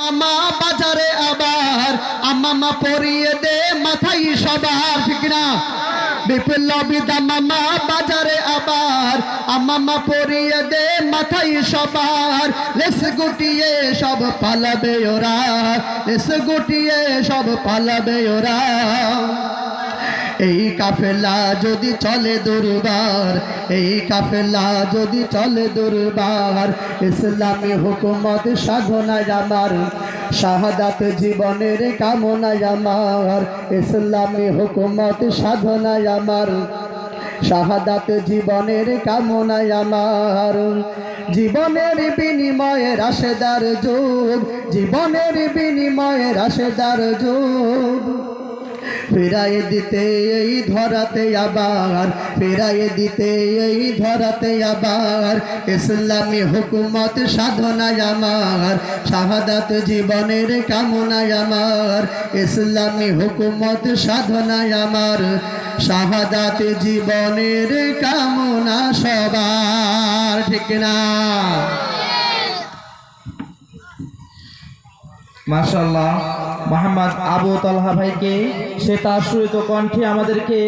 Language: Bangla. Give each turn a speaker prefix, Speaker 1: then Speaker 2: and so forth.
Speaker 1: মামা বাজারে আবার আমামা পরিয়ে দে মাথায় সবার, ঠিক না বিপ্লবী মামা বাজারে আবার আমামা পরিয়ে দে মাথায় সবার, লেস গুটিয়ে সব পালাবে ওরা, লেস গুটিয়ে সব পালাবে ওরা। এই কাফেলা যদি চলে দুর্বার, এই কাফেলা যদি চলে দুর্বার, ইসলামী হুকুমত সাধনায় আমার, শাহাদাত জীবনের কামনায় আমার, ইসলামী হুকুমত সাধনায় আমার, শাহাদাত জীবনের কামনায় আমার। জীবনের বিনিময়ে রাশেদার যুগ, জীবনের বিনিময়ে রাশেদার যুগ। ফেরাই দিতে এই ধরাতে আবার, ফেরাই দিতে এই ধরাতে আবার। ইসলামী হুকুমত সাধনায় আমার, শাহাদাত জীবনের কামনায় আমার। ইসলামী হুকুমত সাধনায় আমার, শাহাদাত জীবনের কামনা সবার, ঠিক না
Speaker 2: মাশাল্লাহ মোহাম্মদ আবু তালহা ভাইকে সে তার সুরিত কণ্ঠে আমাদেরকে